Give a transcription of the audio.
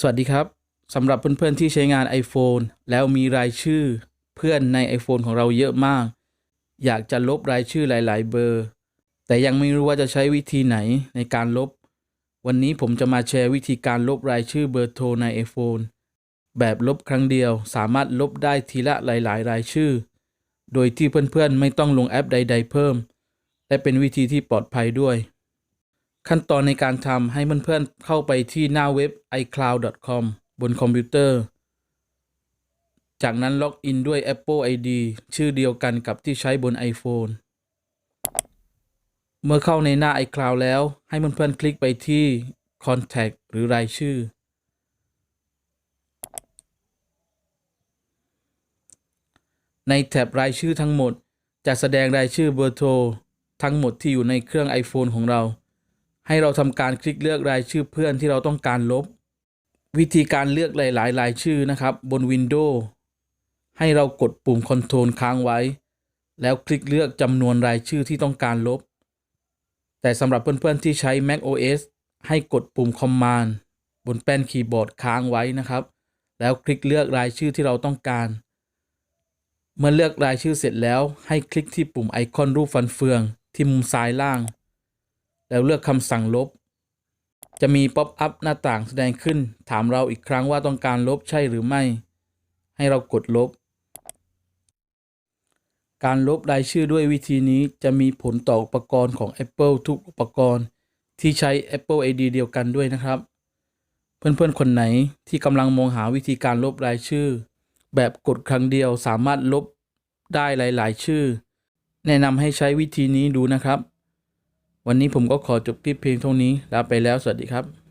สวัสดีครับสำหรับเพื่อนๆที่ใช้งาน iPhone แล้วมีรายชื่อ เพื่อนใน iPhone ของเราเยอะมาก อยากจะลบรายชื่อหลาย ๆ เบอร์ แต่ยังไม่รู้ว่าจะใช้วิธีไหนในการลบ วันนี้ผมจะมาแชร์วิธีการลบรายชื่อเบอร์โทรใน iPhone แบบลบครั้งเดียวสามารถลบได้ทีละหลาย ๆ รายชื่อ โดยที่เพื่อนๆไม่ต้องลงแอปใด ๆ เพิ่ม และเป็นวิธีที่ปลอดภัยด้วย ขั้นตอนในการทำให้เพื่อนๆเข้าไปที่หน้าเว็บ iCloud.com บนคอมพิวเตอร์ จากนั้นล็อกอินด้วย Apple ID ชื่อเดียวกันกับที่ใช้บน iPhone เมื่อเข้าในหน้า iCloud แล้วให้เพื่อนๆคลิกไปที่ Contact หรือรายชื่อ ในแท็บรายชื่อทั้งหมด จะแสดงรายชื่อเบอร์โทรทั้งหมดที่อยู่ในเครื่อง iPhone ของเรา ให้เราทำการคลิกเลือกรายชื่อเพื่อนที่เราต้องการลบ วิธีการเลือกหลายๆรายชื่อนะครับบน Windows ให้เรากดปุ่ม Ctrl ค้างไว้ แล้วคลิกเลือกจำนวนรายชื่อที่ต้องการลบ แต่สำหรับเพื่อนๆที่ใช้ Mac OS ให้กดปุ่ม Command บนแป้นคีย์บอร์ดค้างไว้นะครับ แล้วคลิกเลือกรายชื่อที่เราต้องการ เมื่อเลือกรายชื่อเสร็จแล้วให้คลิกที่ปุ่มไอคอนรูปฟันเฟืองที่มุมซ้ายล่าง แล้วเลือกคำสั่งลบ จะมีป๊อปอัพหน้าต่างแสดงขึ้น ถามเราอีกครั้งว่าต้องการลบใช่หรือไม่ ให้เรากดลบ การลบรายชื่อด้วยวิธีนี้จะมีผลต่ออุปกรณ์ของ Apple ทุกอุปกรณ์ที่ใช้ Apple ID เดียวกันด้วยนะครับ เพื่อนๆ คนไหนที่กำลังมองหาวิธีการลบรายชื่อ แบบกดครั้งเดียวสามารถลบได้หลาย ๆ ชื่อ แนะนำให้ใช้วิธีนี้ดูนะครับ วันนี้ผมก็ขอจบคลิปเพียงเท่านี้ลาไปแล้วสวัสดีครับ